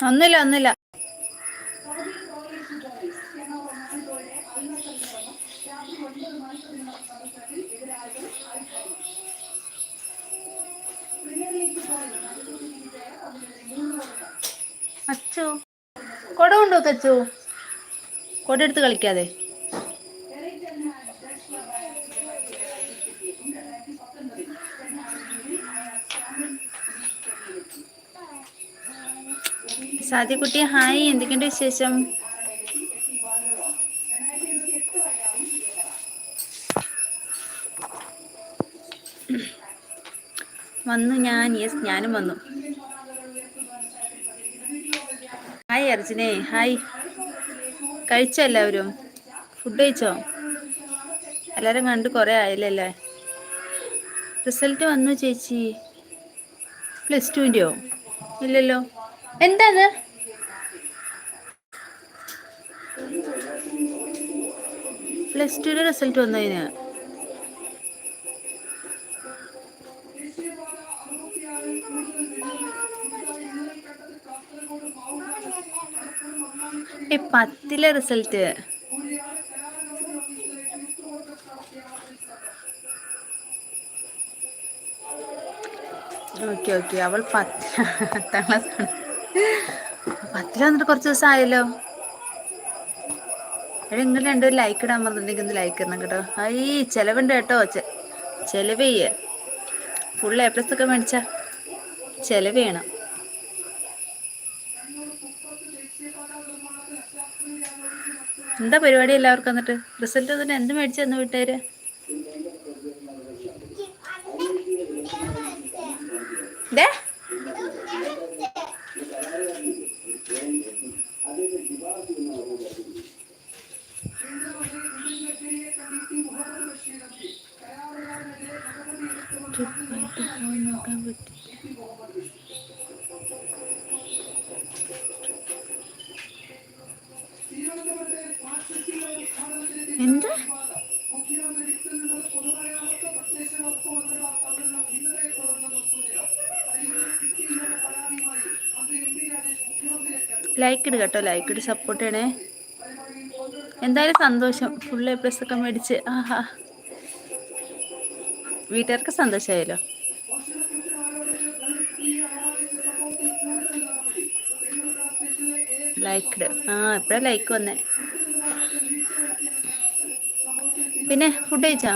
ഒന്നുമില്ല ഒന്നുമില്ല. അച്ചു കൊട അച്ചു? കൊട എടുത്ത് കളിക്കാതെ. സാദിക്കുട്ടി ഹായ്. എന്തൊക്കെയുണ്ട് വിശേഷം? വന്നു ഞാൻ. യെസ് ഞാനും വന്നു. ഹായ് അർജുനെ. ഹായ്. കഴിച്ചോ എല്ലാവരും? ഫുഡ് കഴിച്ചോ? എല്ലാവരും കണ്ട് കുറേ ആയില്ലല്ലേ റിസൾട്ട് വന്നു ചേച്ചി. പ്ലസ് ടുവിന്റെയോ ഇല്ലല്ലോ. എന്താത് പ്ലസ് ടുവിന്റെ റിസൾട്ട് വന്നതിന്. ഏ പത്തിലെ റിസൾട്ട്. Okay okay. അവൾ പത്ത് പത്താം ക്ലാസ് പത്തിൽ വന്നിട്ട് കുറച്ച് ദിവസം ആയല്ലോ എടാ നിങ്ങൾ രണ്ടുപേരും ലൈക്ക് ഇടാൻ പറഞ്ഞിട്ടുണ്ടെങ്കിൽ ഒന്ന് ലൈക്ക് ഇടണം കേട്ടോ. ഈ ചിലവുണ്ട് കേട്ടോ. ചിലവ് ചെയ്യേ. ഫുൾ എ പ്ലസ് ഒക്കെ മേടിച്ച. ചിലവ് ചെയ്യണം. എന്താ പരിപാടി എല്ലാവർക്കും എന്നിട്ട്? റിസൾട്ട് എന്നിട്ട് എന്ത് മേടിച്ചെന്ന് വീട്ടുകാര്. ലൈക്ക് ഇട് കേട്ടോ ലൈക്ക് ഇട് സപ്പോർട്ട് ചെയ്യണേ. എന്തായാലും സന്തോഷം. ഫുൾ എ പ്ലസ് ഒക്കെ മേടിച്ച്. ആഹാ. വീട്ടുകാർക്ക് സന്തോഷമായല്ലോ ലൈക്ക് ആ എപ്പോഴാ ലൈക്ക് വന്നേ. പിന്നെ ഫുഡ് കഴിച്ചാ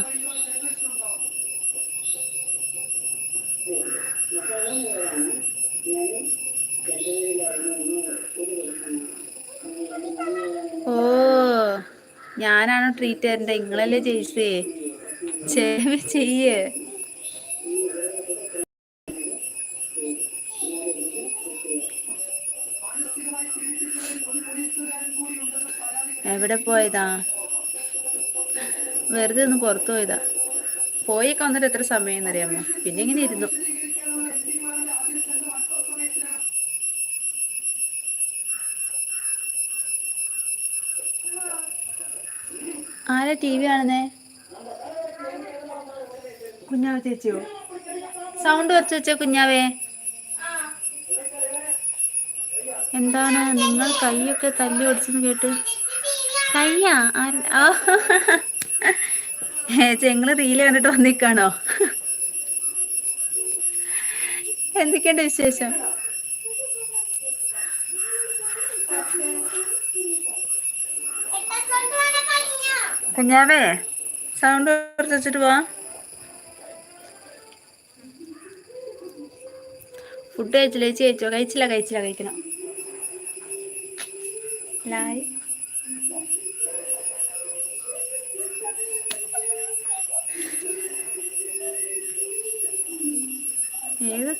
ഓ ഞാനാണോ ട്രീറ്റ് തരണ്ട നിങ്ങളല്ലേ ജയിച്ചേ. ചെയ്യേ. എവിടെ പോയതാ? വെറുതെ ഒന്ന് പുറത്തു പോയതാ. പോയിക്കൊന്നിട്ട് എത്ര സമയം എന്നറിയാമോ പിന്നെ ഇങ്ങനെ ഇരുന്നു. ആരാ ടി വി കാണുന്നേ. കുഞ്ഞാവേ ചേച്ചിയോ? സൗണ്ട് കുറച്ച് വെച്ചോ കുഞ്ഞാവേ. എന്താണ്? നിങ്ങൾ കൈയൊക്കെ തല്ലി ഓടിച്ചെന്ന് കേട്ട്. കയ്യാ ഓ. ചെങ്ങൾ റീൽ കണ്ടിട്ട് വന്നിക്കാണോ എന്തൊക്കെയുണ്ട് വിശേഷം? കുഞ്ഞാവേ സൗണ്ട് കുറച്ച് വെച്ചിട്ട് പോവാം. ഫുഡ് കഴിച്ചില്ല? ചേച്ചി കഴിച്ചോ? കഴിച്ചില്ല കഴിച്ചില്ല കഴിക്കണം. ലായ്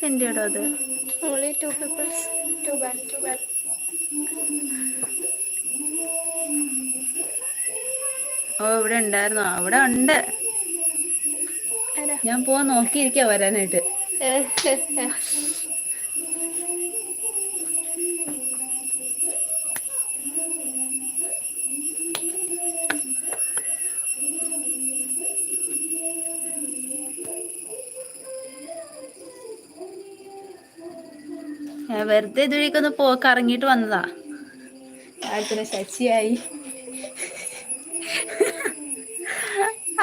എന്റെ ഇടോ അത്? Only two peoples to back to bad. ഓ ഇവിടെ ഉണ്ടായിരുന്നോ. അവിടെ ഉണ്ട്. ഞാൻ പോവാൻ നോക്കിയിരിക്കാ വരാനായിട്ട്. വെറുതെ ഇതുവഴിക്കൊന്ന് പോ വന്നതാ. ശശിയായി.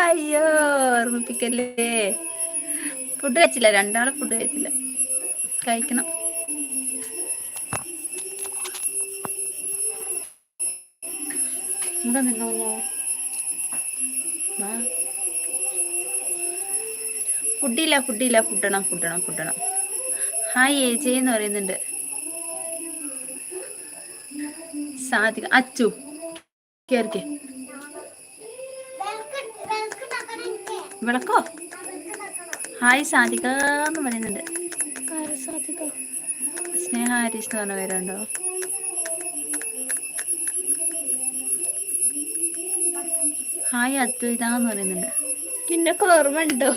അയ്യോ ഓർമ്മിപ്പിക്കല്ലേ? ഫുഡ് കഴിച്ചില്ല രണ്ടാളും ഫുഡ് കഴിച്ചില്ല. കഴിക്കണം. എന്താ നിന്നോ? ഫുഡില്ല ഫുഡില്ല. ഫുഡണം ഫുഡണം ഫുഡണം ഹായ് ഏജെ എന്ന് പറയുന്നുണ്ട്. സാധിക അച്ചു കേറിക്കെ. വിളക്കോ? ഹായ് സാധിക എന്ന് പറയുന്നുണ്ട്. സ്നേഹ ഹരീഷ് എന്ന് പറഞ്ഞ പേരുണ്ടോ? ഹായ് അദ്വൈത എന്ന് പറയുന്നുണ്ട്. നിന്നൊക്കെ ഓർമ്മ ഉണ്ടോ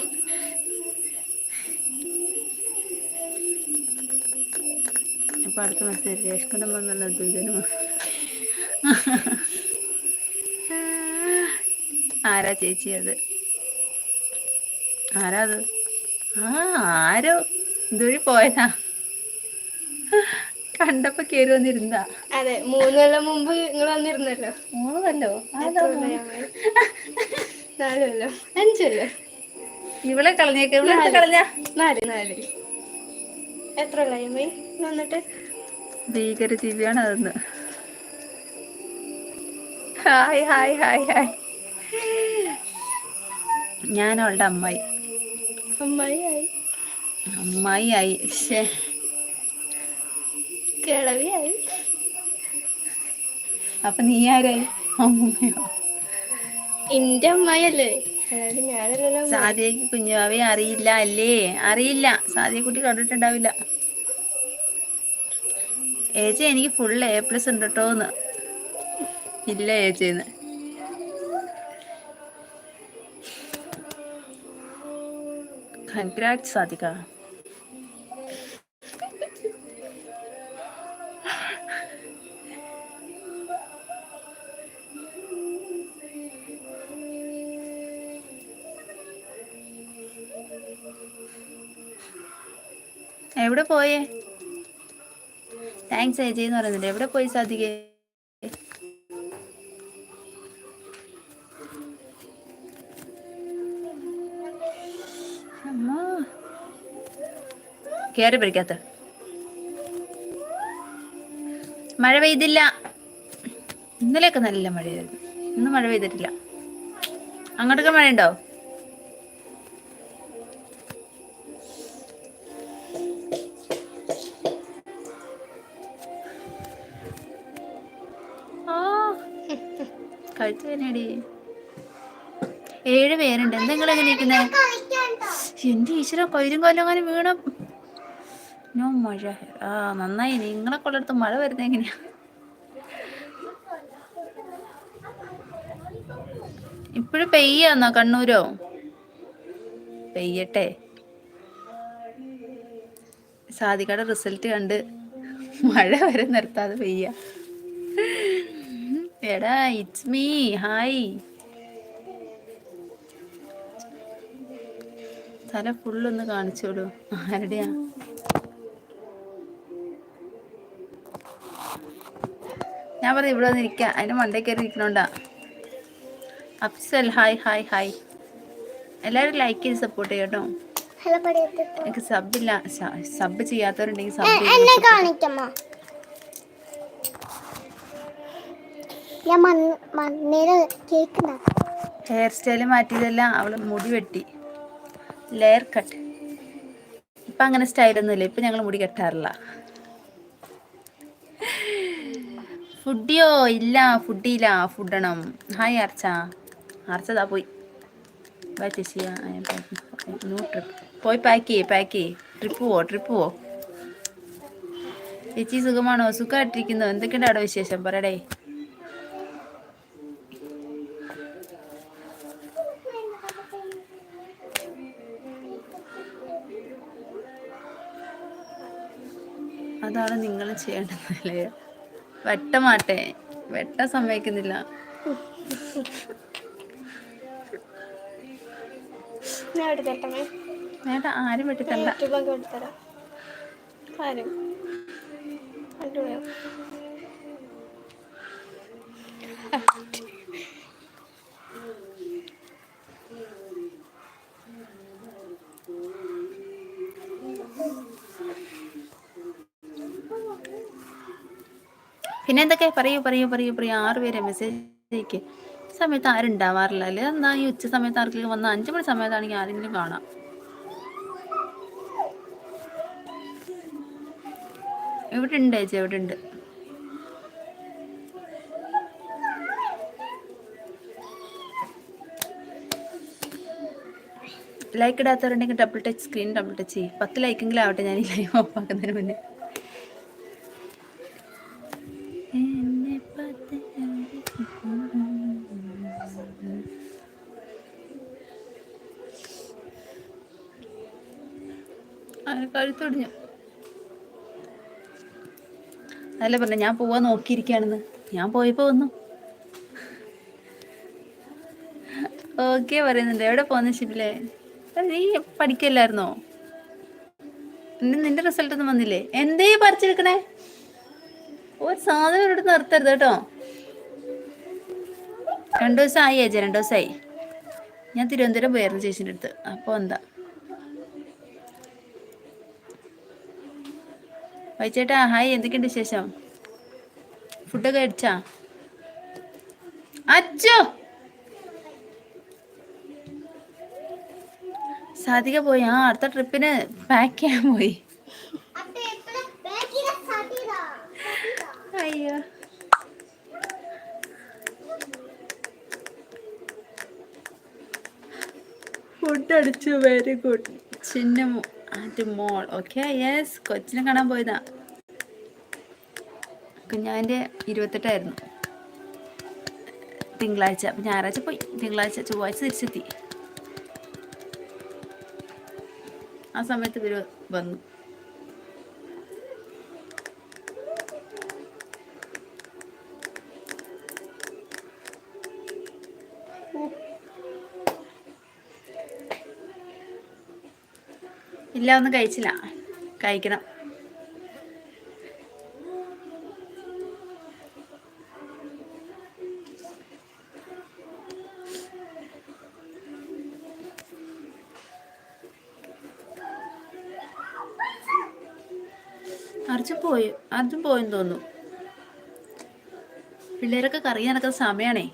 അപ്പൊ അടുത്ത മെസ്സേജ് വന്നുള്ള അദ്വൈതനും. ആരാ ചേച്ചി അത്? ആരാ അത് ആ ആരോ? ഇതുവഴി പോയതാ. കണ്ടപ്പോ കേറി വന്നിരുന്നാ അതെ മൂന്ന് കൊല്ലം മുമ്പ് നിങ്ങൾ വന്നിരുന്നല്ലോ. മൂന്നല്ലോ കൊല്ലോ? കൊല്ലായി? അഞ്ചല്ലോ ഇവളെ കളഞ്ഞേക്ക് ഇവളെ എടുത്ത് കളഞ്ഞ. നാല് നാല്. എത്ര കൊല്ലായി വന്നിട്ട്? ഭീകര ജീവിയാണ് അതെന്ന്. Hi hi hi hi. ഞാൻ അവളുടെ അമ്മായി. അമ്മായി ആയി അമ്മായി ആയി ശേ കിളവിയായി. അപ്പൊ നീ ആരായി? അമ്മയോ? എന്റെ അമ്മായല്ലേ സാധ്യക്ക് സാദിയക്ക് കുഞ്ഞുവാവെ അറിയില്ല അല്ലേ? അറിയില്ല. സാധ്യ കുട്ടി കണ്ടിട്ടുണ്ടാവില്ല. ഏച്ചി എനിക്ക് ഫുൾ എ പ്ലസ് ഉണ്ട് കേട്ടോന്ന് ഇല്ല ഏച്ചിന്ന് കൺഗ്രാറ്റ് സാധിക. എവിടെ പോയേ? താങ്ക്സ് ഏജി എന്ന് പറയുന്നുണ്ട്. എവിടെ പോയി സാധിക്കേ കേറി പിടിക്കാത്ത. മഴ പെയ്തില്ല. ഇന്നലെയൊക്കെ നല്ല മഴയായിരുന്നു. ഇന്ന് മഴ പെയ്തിട്ടില്ല. അങ്ങോട്ടൊക്കെ മഴയുണ്ടോ? ഉണ്ടോ ഏഴ് പേരുണ്ട്. എന്താ നിങ്ങൾ എങ്ങനെ ഇരിക്കുന്നത് എന്റെ ഈശ്വര കൊയിലും കൊല്ലങ്ങനെ വീണ നോ മഴ. ആ നന്നായി. നിങ്ങളെ കൊള്ളടുത്ത് മഴ വരുന്നത് എങ്ങനെയാ? ഇപ്പോഴും പെയ്യാന്നോ കണ്ണൂരോ? പെയ്യട്ടെ. സാധികയുടെ റിസൾട്ട് കണ്ട് മഴ വരെ നിർത്താതെ പെയ്യ. എടാ ഇറ്റ്സ് മീ ഹായ് തല ഫുള്ളൊന്ന് കാണിച്ചോളൂ. ആരുടെയാ? ഞാൻ പറഞ്ഞു ഇവിടെ വന്ന് ഇരിക്കാം അതിന് മണ്ടേ കയറി ഇരിക്കണോണ്ടാ അഫ്സൽ ഹായ് ഹായ് ഹായ്. എല്ലാവരും ലൈക്ക് ചെയ്ത് സപ്പോർട്ട് ചെയ്യട്ടോ. എനിക്ക് സബില്ല സബ് ചെയ്യാത്തവരുണ്ടെങ്കിൽ സബ് ഞാൻ ഹെയർ സ്റ്റൈൽ മാറ്റിയതല്ല അവൾ മുടി വെട്ടി. ലെയർ കട്ട് ഇപ്പം അങ്ങനെ സ്റ്റൈലൊന്നുമില്ല ഇപ്പം ഞങ്ങൾ മുടി കെട്ടാറില്ല. ഫുഡിയോ ഇല്ല ഫുഡിയില്ല. ഫുഡണം. ഹായ് അർച്ച. അർച്ചതാ പോയി. പോയി പാക്ക് ചെയ്യേ പാക്ക് ചെയ്യേ. ട്രിപ്പ് പോവോ ട്രിപ്പ് പോവോ? ചേച്ചി സുഖമാണോ? സുഖമായിട്ടിരിക്കുന്നു. എന്തൊക്കെയുണ്ട് അവിടെ വിശേഷം? പറയടേ. അതാണ് നിങ്ങൾ ചെയ്യേണ്ടതല്ലേ വെട്ടമാട്ടെ. വെട്ട സമ്മതിക്കുന്നില്ല. വേണ്ട ആരും വെട്ടിത്തണ്ട ആരും. പിന്നെ എന്തൊക്കെ? പറയൂ പറയൂ പറയൂ പറയൂ. ആറ് പേരെ മെസ്സേജ് അയക്കേ സമയത്ത് ആരും ഉണ്ടാവാറില്ല അല്ലേ? എന്നാ ഈ ഉച്ച സമയത്ത് ആർക്കെങ്കിലും വന്ന അഞ്ചു മണി സമയത്താണെങ്കിൽ ആരെങ്കിലും കാണാം. ഇവിടെ ഉണ്ട് ചേച്ചി ഇവിടെ ഉണ്ട് like ഇടാത്തവരുണ്ടെങ്കിൽ double touch screen double touch ചെയ്യും. പത്ത് ലൈക്കെങ്കിലും ആവട്ടെ ഞാൻ ഈ ലൈവ് ഓഫ് ആക്കുന്നതിന് മുന്നേ. കഴുത്തൊടിഞ്ഞു അതല്ല പറഞ്ഞ ഞാൻ പോവാൻ നോക്കിയിരിക്കുകയാണെന്ന്. ഞാൻ പോയപ്പോ വന്നു. ഓക്കെ പറയുന്നുണ്ട്. എവിടെ പോകുന്ന ഷിബിലെ? നീ പഠിക്കല്ലായിരുന്നോ? നിന്റെ റിസൾട്ട് ഒന്നും വന്നില്ലേ? എന്തേ പറിച്ചെടുക്കണേ ഒരു സാധനം ഇവിടെ നിർത്തരുത് കേട്ടോ. രണ്ടു ദിവസം ആയി ഏജ രണ്ടു ദിവസമായി ഞാൻ തിരുവനന്തപുരം പോയായിരുന്നു ചേച്ചിന്റെ അടുത്ത്. അപ്പോൾ എന്താ? വൈച്ചേട്ടാ ഹായ് എന്തൊക്കെയുണ്ട് വിശേഷം? ഫുഡൊക്കെ അടിച്ചാ അച്ചോ! സാധിക പോയി. ആ അടുത്ത ട്രിപ്പിന് പാക്ക് ചെയ്യാൻ പോയി. അയ്യോ. ഫുഡ് അടിച്ചു. വെരി ഗുഡ് ചിന്ന ആൻഡ് മോൾ ഓക്കെ യെസ് കൊച്ചിനെ കാണാൻ പോയതാ. കുഞ്ഞാവിന്റെ ഇരുപത്തെട്ടായിരുന്നു. തിങ്കളാഴ്ച. അപ്പം ഞായറാഴ്ച പോയി. തിങ്കളാഴ്ച ചൊവ്വാഴ്ച തിരിച്ചെത്തി. ആ സമയത്ത് ഇവർ വന്നു. ഇല്ല ഒന്നും കഴിച്ചില്ല. കഴിക്കണം. അർജുൻ പോയി അർജുൻ പോയെന്ന് തോന്നുന്നു. പിള്ളേരൊക്കെ കറി നടക്കുന്ന സമയമാണേ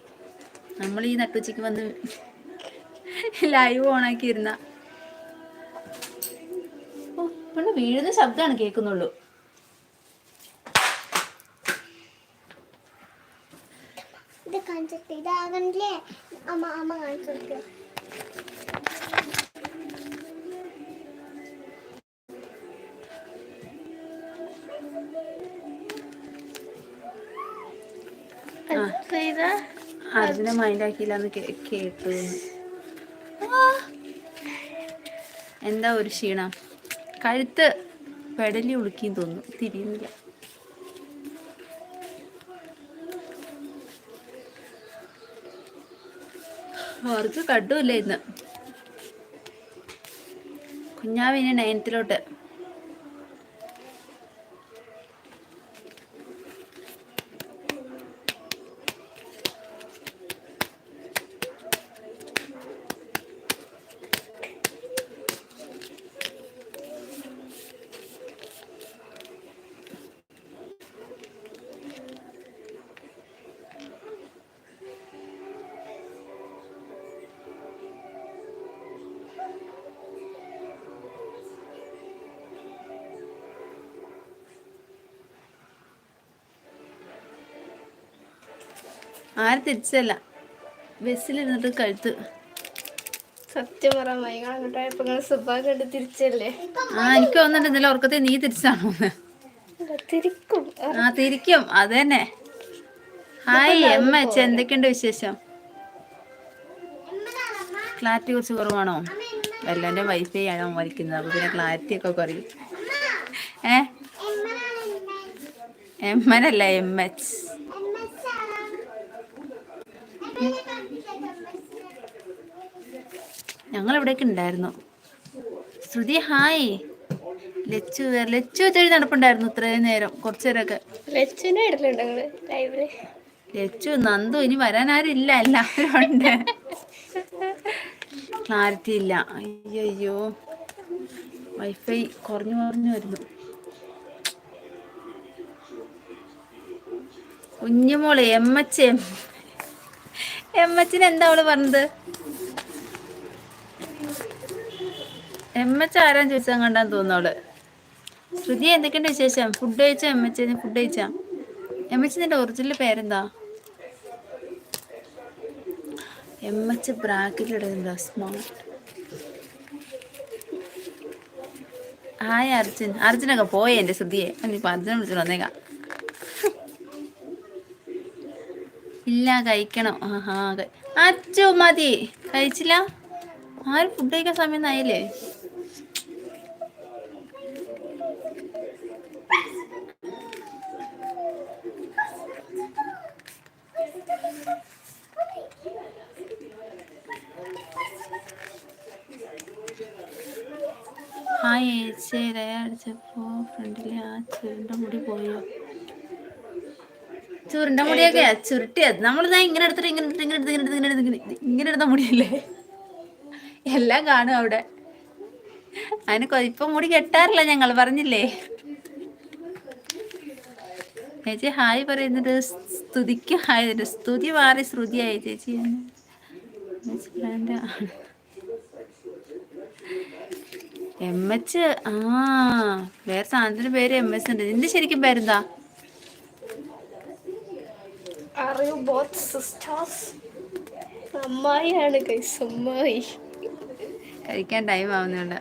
നമ്മൾ ഈ നട്ടുച്ചയ്ക്ക് വന്ന് ലൈവ് ഓണാക്കി വീഴുന്ന ശബ്ദമാണ് കേൾക്കുന്നുള്ളൂ. ഇത് കാണിച്ചിട്ട് അമ്മ അമ്മ കാണിച്ചു കൊടുക്കുക. അർജുനെ മൈൻഡ് ആക്കിയില്ലെന്ന് കേട്ടു. എന്താ ഒരു ക്ഷീണം? കഴുത്ത് പെടലി ഉളുക്കി തോന്നുന്നു. തിരിയുന്നില്ല. അവർക്ക് കണ്ടുമില്ല ഇന്ന്? കുഞ്ഞാവിനെ നയനത്തിലോട്ട് തിരിച്ചല്ല. ബസ്സിലിരുന്നിട്ട് കഴുത്ത്. സത്യം പറയാൻ നിങ്ങൾ സുഭാഗം കണ്ട് തിരിച്ചല്ലേ? ആ എനിക്ക് തോന്നുന്നുണ്ട് ഇന്നലെ ഉറക്കത്തെ നീ തിരിച്ചാണോ തിരിക്കും. ആ തിരിക്കും. അത് തന്നെ ഹായ് എം എച്ച്. എന്തൊക്കെയുണ്ട് വിശേഷം? ക്ലാരിറ്റി കുറച്ച് കുറവാണോ? വല്ലവന്റെ വൈഫൈ ആണോ വലിക്കുന്നത്. അപ്പൊ പിന്നെ ക്ലാരിറ്റി ഒക്കെ കുറയും. ഏ? എം എൻ അല്ല എം എച്ച്. ഞങ്ങൾ ഇവിടേക്ക് ഉണ്ടായിരുന്നു? ശ്രുതി ഹായ് ലച്ചു ലച്ചു വെച്ചൊരു നടപ്പുണ്ടായിരുന്നു ഇത്രയും നേരം കുറച്ചു നേരമൊക്കെ. ഇടലുണ്ടോ ലൈവിൽ ലച്ചു നന്ദു ഇനി വരാൻ ആരും ഇല്ല എല്ലാവരും ഉണ്ട്. ക്ലാരിറ്റി ഇല്ല. അയ്യോ അയ്യോ വൈഫൈ കുറഞ്ഞു കുറഞ്ഞു വരുന്നു. കുഞ്ഞുമോൾ എം എച്ച് എം എം എന്താ അവൾ പറഞ്ഞത്? എം എച്ച് ആരാന്ന് ചോദിച്ചാൽ കണ്ടാന്ന് തോന്നുന്നു അവൾ. ശ്രുതി എന്തൊക്കെയുണ്ട് വിശേഷം? ഫുഡ് കഴിച്ചോ എം എച്ച് ഫുഡ് കഴിച്ചാ? എം എച്ച് നിന്റെ ഒറിജിനൽ പേരെന്താ? എം എച്ച് ബ്രാക്കറ്റിലിടുന്നുണ്ടോ സ്മാർട്ട് ഹായ് അർജുൻ. അർജുനൊക്കെ പോയേ എന്റെ ശ്രുതിയെ. അർജുനെ വിളിച്ചു വന്നേക്കാം. ഇല്ല കഴിക്കണം. ആഹാ അച്ചു മതി. കഴിച്ചില്ല? ആരും ഫുഡ് കഴിക്കാൻ സമയം ആയില്ലേ ആ ഏച്ചി ഇരയ അടിച്ചപ്പോ ഫ്രണ്ടിലെ ആ ചേട്ടന്റെ മുടി പോയോ? ചുരുണ്ട മുടിയൊക്കെ ചുരുട്ടിയത് നമ്മളിതാ ഇങ്ങനെ എടുത്തിട്ട് ഇങ്ങനെ എടുത്തിട്ട് ഇങ്ങനെ എടുത്ത് ഇങ്ങനെ എടുത്ത് ഇങ്ങനെ എടുത്ത് ഇങ്ങനെ എടുത്ത മുടിയല്ലേ? എല്ലാം കാണും അവിടെ. അതിന് ഇപ്പൊ മുടി കെട്ടാറില്ല ഞങ്ങൾ പറഞ്ഞില്ലേ? ചേച്ചി ഹായ് പറയുന്നത് സ്തുതിക്ക് ഹായ്. തരും സ്തുതി മാറി ശ്രുതിയായി ചേച്ചി. എം എച്ച് ആ വേറെ സാധനത്തിന്റെ പേര് എം എച്ച് ഉണ്ട്. നിന്റെ ശരിക്കും പേരെന്താ? ആർ യു ബോത്ത് സിസ്റ്റേഴ്സ് അമ്മായിയാണ് ഗൈസ് അമ്മായി. കഴിക്കാൻ ടൈം ആവുന്നുണ്ട്.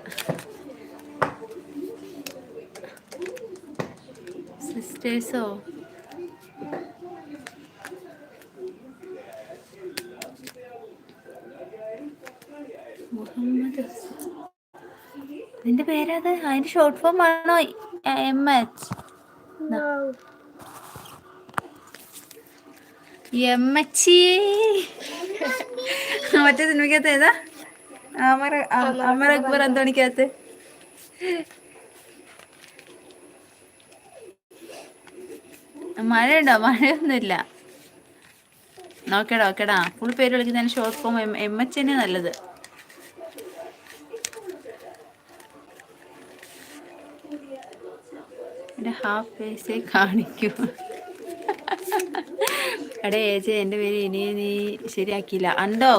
സിസ്റ്റേഴ്സോ മുഹമ്മദ് നിന്റെ പേരത്? അതിന്റെ ഷോർട്ട് ഫോം ആണോ? എം എച്ച് മറ്റേ സിനിമയ്ക്കകത്ത് ഏതാ? അമർ അമര അക്ബർ അന്തോണിക്കകത്ത്. മഴയുണ്ടോ? മഴയൊന്നുമില്ല. നോക്കടാ നോക്കടാ. ഫുൾ പേര് വിളിക്കുന്നതിന് ഷോർട്ട് ഫോം എം എച്ച് തന്നെ നല്ലത്. ഹാഫ് ഫേസേ കാണിക്കൂ. എടേ ഏച്ചി എന്റെ പേര് ഇനി നീ ശരിയാക്കിയില്ല. അണ്ടോ?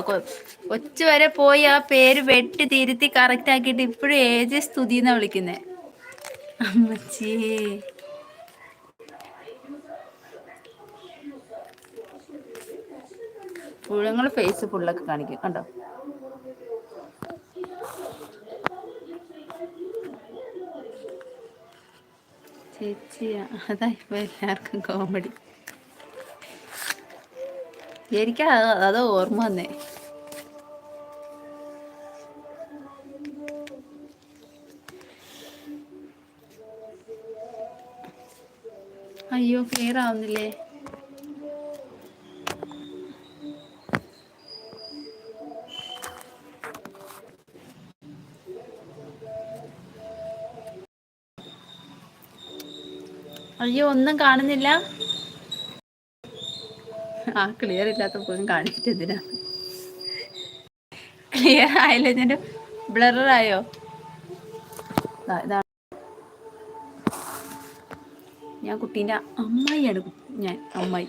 ഒച്ച വരെ പോയി ആ പേര് വെട്ടി തിരുത്തി കറക്റ്റ് ആക്കിയിട്ട് ഇപ്പോഴും ഏജ് സ്തുതി എന്നാ വിളിക്കുന്നേ. അമ്മച്ചി. പുഴങ്ങൾ ഫേസ് ഫുള്ളൊക്കെ കാണിക്കും. കണ്ടോ? ചേച്ചിയാ അതാ ഇപ്പൊ എല്ലാവർക്കും കോമഡി എനിക്ക് അത് ഓർമ്മ വന്നേ. അയ്യോ ക്ലിയർ ആവുന്നില്ലേ? അയ്യോ ഒന്നും കാണുന്നില്ല. ആ ക്ലിയർ ഇല്ലാത്ത പോലും കാണിച്ചിട്ട് എന്തിനാ? ക്ലിയർ ആയില്ല ഞാൻ ബ്ലറായോ ഞാൻ കുട്ടീന്റെ അമ്മായിയാണ് ഞാൻ അമ്മായി.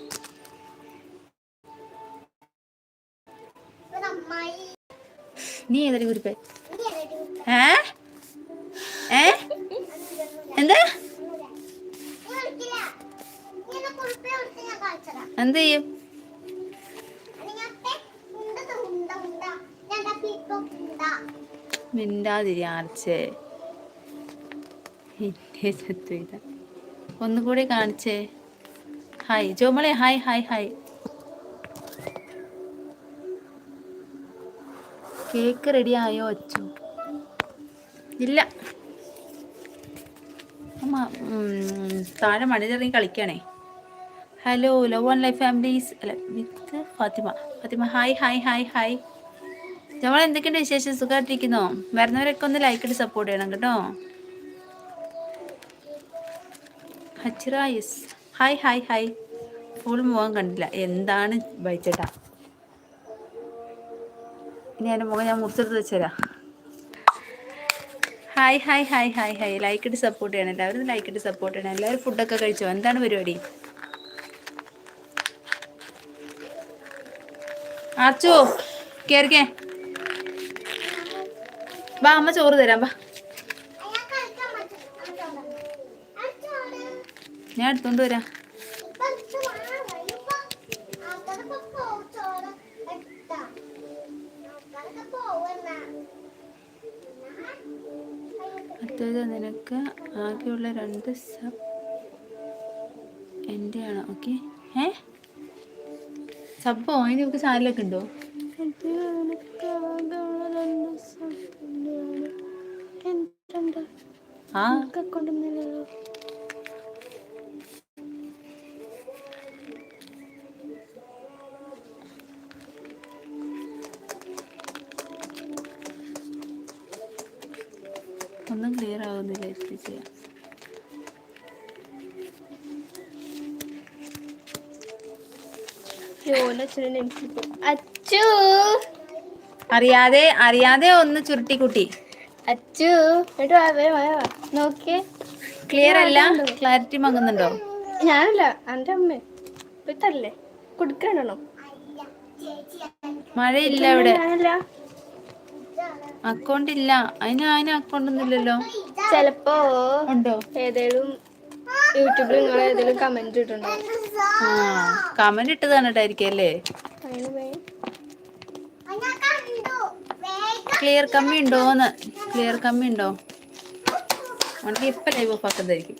നീ ഏതൊരു ഏ? എന്താ? എന്ത് ചെയ്യും? മിണ്ടാതിരി ചത്തു ഇതാ. ഒന്നുകൂടി കാണിച്ചേ. Hi ജോമളെ hi hi hi. Cake ready ആയോ അച്ചു? ഇല്ല. അമ്മ താഴെ മണിലിറങ്ങി കളിക്കണേ hello love on life families അല്ല with Fathima. Fathima hi hi hi hi. നമ്മൾ എന്തൊക്കെയുണ്ട് വിശേഷം? സുഖമായിട്ടിരിക്കുന്നോ വരുന്നവരൊക്കെ ഒന്ന് ലൈക്ക് ഇട്ട് സപ്പോർട്ട് ചെയ്യണം കേട്ടോ. ഹച്ചിറായിസ് ഹായ് ഹായ് ഹായ് ഫുൾ മുഖം കണ്ടില്ല. എന്താണ് ബൈച്ചേട്ടാ ഇനി എന്റെ മുഖം ഞാൻ മുറിച്ചെടുത്ത് വെച്ചുതരാം hi hi hi hi hi like ഇട്ട് സപ്പോർട്ട് ചെയ്യണം. എല്ലാവരും ലൈക്ക് ഇട്ട് സപ്പോർട്ട് ചെയ്യണം. എല്ലാവരും ഫുഡൊക്കെ കഴിച്ചോ? എന്താണ് പരിപാടി? ആർച്ചു? കേറിക്കേ. വാ അമ്മ ചോറ് തരാം വാ. ഞാൻ എടുത്തോണ്ട് വരാം. അടുത്തത് നിനക്ക് ആകെയുള്ള രണ്ട് സബ് എന്റെ ആണ് ഓക്കെ? ഏ? സബ്ബോ അതിന് നമുക്ക് ചാനലൊക്കെ ഉണ്ടോ? ആ കൊണ്ടുവന്നില്ലല്ലോ ഒന്നും ക്ലിയർ ആവുന്നില്ല എത്തി ചെയ്യാം. അച്ചു! അറിയാതെ അറിയാതെ ഒന്ന് ചുരുട്ടിക്കുട്ടി അച്ചു! എന്നിട്ട്. നോക്കിയേ. ക്ലിയർ അല്ല? ക്ലാരിറ്റി മങ്ങുന്നുണ്ടോ? ഞാനല്ല എന്റെ അമ്മ. വിത്തല്ലേ കൊടുക്കണോ മഴയില്ല ഇവിടെ അക്കൗണ്ട് ഇല്ല. അതിന് അതിന് അക്കൗണ്ട് ഒന്നുമില്ലല്ലോ ചെലപ്പോ ഉണ്ടോ? ഏതേലും യൂട്യൂബിൽ നിങ്ങൾ ഏതെങ്കിലും കമന്റ് ഇട്ടുണ്ടോ കമന്റ് ഇട്ട് തന്നിട്ടായിരിക്കും അല്ലേ? ക്ലിയർ കമ്മി ഉണ്ടോന്ന്. ക്ലിയർ കമ്മി ഉണ്ടോ? ഉണക്ക് ഇപ്പൊ ലൈവ് ഓഫ് ആക്കുന്നതായിരിക്കും.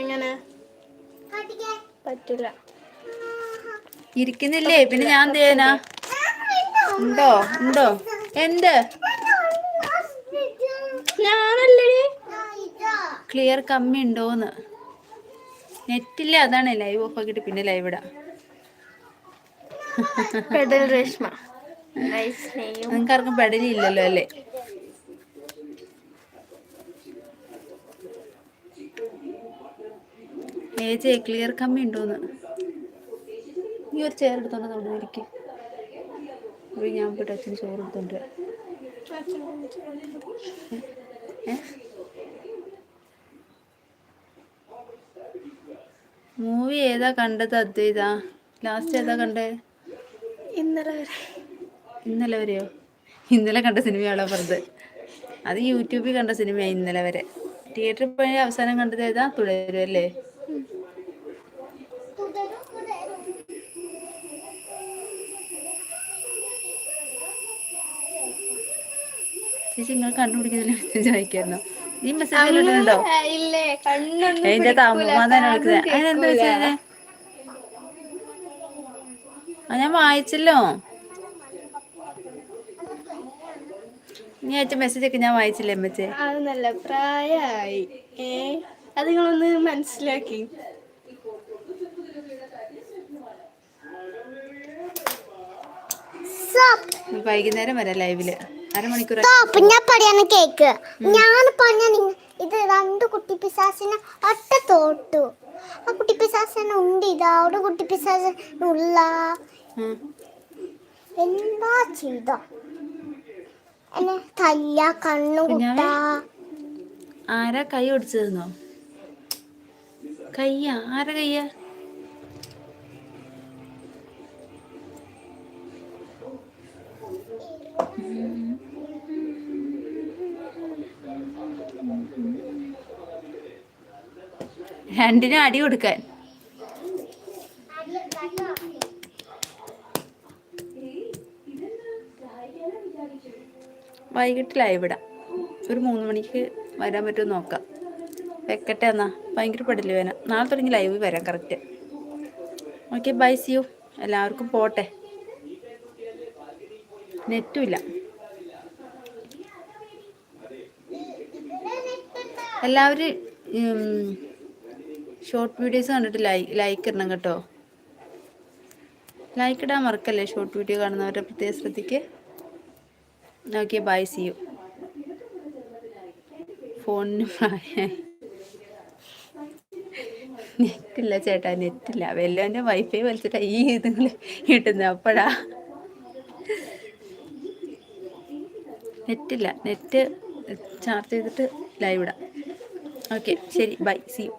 എങ്ങനെ? പറ്റില്ല. ഇരിക്കുന്നില്ലേ? പിന്നെ ഞാൻ തേനാ ഉണ്ടോ? ഉണ്ടോ? എന്ത്? ക്ലിയർ കമ്മി ഉണ്ടോന്ന് നെറ്റില്ല അതാണ് ലൈവ് ഓഫ് ആക്കിയിട്ട് പിന്നെ ലൈവ് ഇടാം. രേഷ്മ. നൈസ് നെയ്യും ആർക്കും പെടലി അല്ലേ? ഏജേ ക്ലിയർ കമ്മി ഉണ്ടോന്ന്? ഈ ഒരു ചെയർ എടുത്തോണ്ട് നമ്മുടെ ഇരിക്കും. ഒരു ഞാൻ പോയിട്ട് അച്ഛൻ ചോറ് എടുത്തോണ്ട്. മൂവി ഏതാ കണ്ടത് അദ്വൈത? ലാസ്റ്റ് ഏതാ കണ്ടേ ഇന്നലെ വരെ. ഇന്നലെ വരെയോ? ഇന്നലെ കണ്ട സിനിമയാണോ പറഞ്ഞത് അത് യൂട്യൂബിൽ കണ്ട സിനിമയാണ് ഇന്നലെ വരെ. തിയേറ്ററിൽ പോയി അവസാനം കണ്ടത് ഏതാ? തുടരും അല്ലേ? ചേച്ചി നിങ്ങൾ കണ്ടുപിടിക്കുന്നില്ല മെസ്സേജ് വായിക്കായിരുന്നോ നീ മെസ്സേജ് ഇല്ലേ അതിന്റെ അമ്മ തന്നെ വിളിക്കുന്നത് അതിനെന്താ വെച്ചേ ആ ഞാൻ വായിച്ചല്ലോ. നീ അയച്ച മെസ്സേജ് ഒക്കെ ഞാൻ വായിച്ചില്ലേ അമ്മച്ചേ? അത് നല്ല പ്രായമായി ഏ അത് നിങ്ങളൊന്ന് മനസ്സിലാക്കി. വൈകുന്നേരം വരാം ലൈവിൽ അരമണിക്കൂർ ഞാൻ പറയാണ് കേക്ക്. ഞാൻ പറഞ്ഞ നിങ്ങ ഇത് രണ്ട് കുട്ടി പിശാസിനെ ഒറ്റ തോട്ടു. ആ കുട്ടി പിശാസിനെ ഉണ്ട് ഇതാ. അവിടെ കുട്ടി പിശാസിനുള്ള. എന്താ ചെയ്ത? എന്നെ തല്ല കണ്ണു കുട്ടാ ആരാ കൈ ഒടിച്ചതെന്നോ? കയ്യ? ആരാ കയ്യ? രണ്ടിനും അടി കൊടുക്കാൻ. വൈകിട്ട് ലൈവ് ഇടാം ഒരു മൂന്ന് മണിക്ക് വരാൻ പറ്റുമോ നോക്കാം. വെക്കട്ടെ എന്നാ. ഭയങ്കര പെടില്ല വേന. നാളെ തുടങ്ങി ലൈവ് വരാം correct okay bye see you എല്ലാവർക്കും പോട്ടെ. നെറ്റും ഇല്ല. എല്ലാവരും ഷോർട്ട് വീഡിയോസ് കണ്ടിട്ട് ലൈ ലൈക്ക് ഇടണം കേട്ടോ. ലൈക്ക് ഇടാൻ മറക്കല്ലേ ഷോർട്ട് വീഡിയോ കാണുന്നവരെ പ്രത്യേക ശ്രദ്ധിക്ക്? ഓക്കെ ബൈ സി യു ഫോണിന് പ്രായമായി. നെറ്റില്ല ചേട്ടാ നെറ്റില്ല വല്ലോന്റെ വൈഫൈ വലിച്ചിട്ടാ ഈ ഇതുങ്ങൾ കിട്ടുന്നത് അപ്പോഴാ. നെറ്റില്ല നെറ്റ് ചാർജ് ചെയ്തിട്ട് ലൈവ് ഇടാം. ഓക്കെ ശരി. Bye see you